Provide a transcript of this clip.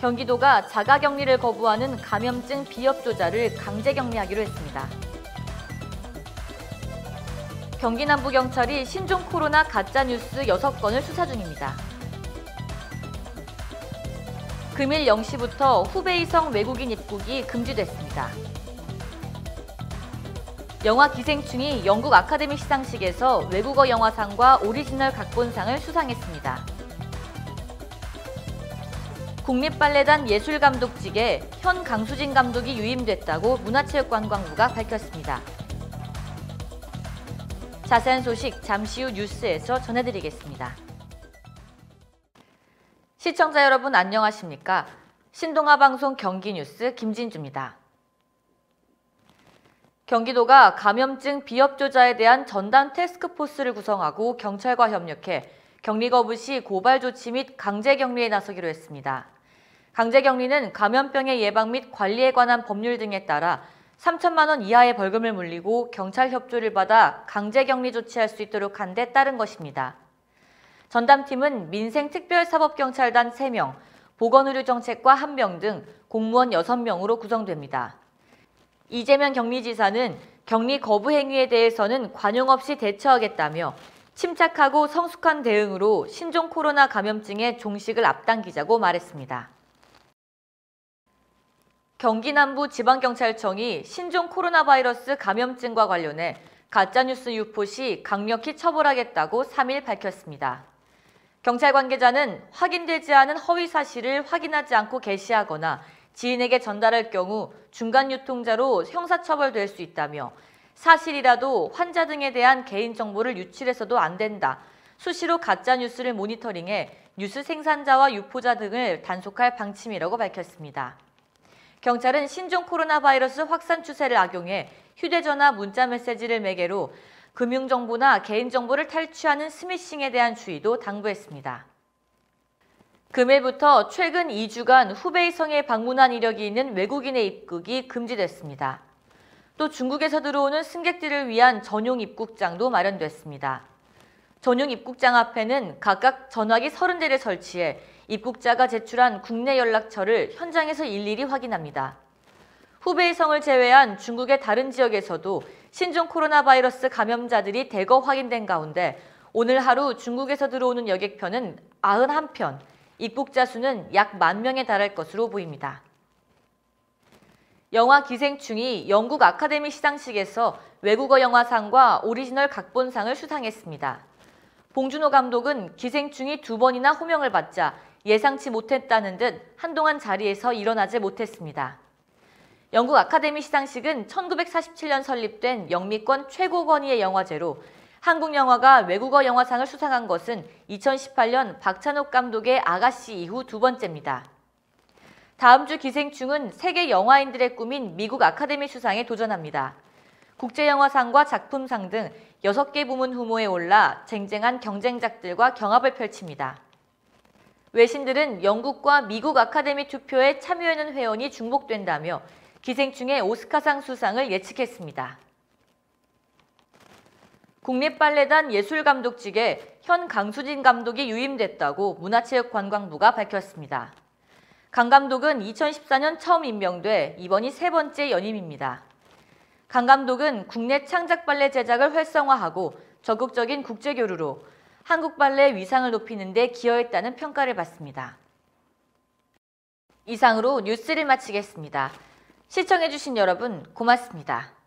경기도가 자가격리를 거부하는 감염증 비협조자를 강제격리하기로 했습니다. 경기 남부경찰이 신종 코로나 가짜뉴스 6건을 수사 중입니다. 금일 0시부터 후베이성 외국인 입국이 금지됐습니다. 영화 기생충이 영국 아카데미 시상식에서 외국어 영화상과 오리지널 각본상을 수상했습니다. 국립발레단 예술감독직에 현 강수진 감독이 유임됐다고 문화체육관광부가 밝혔습니다. 자세한 소식 잠시 후 뉴스에서 전해드리겠습니다. 시청자 여러분 안녕하십니까? 신동아 방송 경기뉴스 김진주입니다. 경기도가 감염증 비협조자에 대한 전담 테스크포스를 구성하고 경찰과 협력해 격리 거부 시 고발 조치 및 강제 격리에 나서기로 했습니다. 강제 격리는 감염병의 예방 및 관리에 관한 법률 등에 따라 3천만 원 이하의 벌금을 물리고 경찰 협조를 받아 강제 격리 조치할 수 있도록 한 데 따른 것입니다. 전담팀은 민생특별사법경찰단 3명, 보건의료정책과 1명 등 공무원 6명으로 구성됩니다. 이재명 격리지사는 격리 거부 행위에 대해서는 관용 없이 대처하겠다며 침착하고 성숙한 대응으로 신종 코로나 감염증의 종식을 앞당기자고 말했습니다. 경기 남부 지방경찰청이 신종 코로나 바이러스 감염증과 관련해 가짜뉴스 유포 시 강력히 처벌하겠다고 3일 밝혔습니다. 경찰 관계자는 확인되지 않은 허위 사실을 확인하지 않고 게시하거나 지인에게 전달할 경우 중간 유통자로 형사처벌될 수 있다며 사실이라도 환자 등에 대한 개인정보를 유출해서도 안 된다. 수시로 가짜뉴스를 모니터링해 뉴스 생산자와 유포자 등을 단속할 방침이라고 밝혔습니다. 경찰은 신종 코로나 바이러스 확산 추세를 악용해 휴대전화 문자 메시지를 매개로 금융정보나 개인정보를 탈취하는 스미싱에 대한 주의도 당부했습니다. 금일부터 최근 2주간 후베이성에 방문한 이력이 있는 외국인의 입국이 금지됐습니다. 또 중국에서 들어오는 승객들을 위한 전용 입국장도 마련됐습니다. 전용 입국장 앞에는 각각 전화기 30대를 설치해 입국자가 제출한 국내 연락처를 현장에서 일일이 확인합니다. 후베이성을 제외한 중국의 다른 지역에서도 신종 코로나 바이러스 감염자들이 대거 확인된 가운데 오늘 하루 중국에서 들어오는 여객편은 91편, 입국자 수는 약 만 명에 달할 것으로 보입니다. 영화 기생충이 영국 아카데미 시상식에서 외국어 영화상과 오리지널 각본상을 수상했습니다. 봉준호 감독은 기생충이 두 번이나 호명을 받자 예상치 못했다는 듯 한동안 자리에서 일어나지 못했습니다. 영국 아카데미 시상식은 1947년 설립된 영미권 최고 권위의 영화제로 한국 영화가 외국어 영화상을 수상한 것은 2018년 박찬욱 감독의 아가씨 이후 두 번째입니다. 다음 주 기생충은 세계 영화인들의 꿈인 미국 아카데미 수상에 도전합니다. 국제영화상과 작품상 등 6개 부문 후보에 올라 쟁쟁한 경쟁작들과 경합을 펼칩니다. 외신들은 영국과 미국 아카데미 투표에 참여하는 회원이 중복된다며 기생충의 오스카상 수상을 예측했습니다. 국립발레단 예술감독직에 현 강수진 감독이 유임됐다고 문화체육관광부가 밝혔습니다. 강 감독은 2014년 처음 임명돼 이번이 세 번째 연임입니다. 강 감독은 국내 창작 발레 제작을 활성화하고 적극적인 국제 교류로 한국 발레의 위상을 높이는 데 기여했다는 평가를 받습니다. 이상으로 뉴스를 마치겠습니다. 시청해주신 여러분 고맙습니다.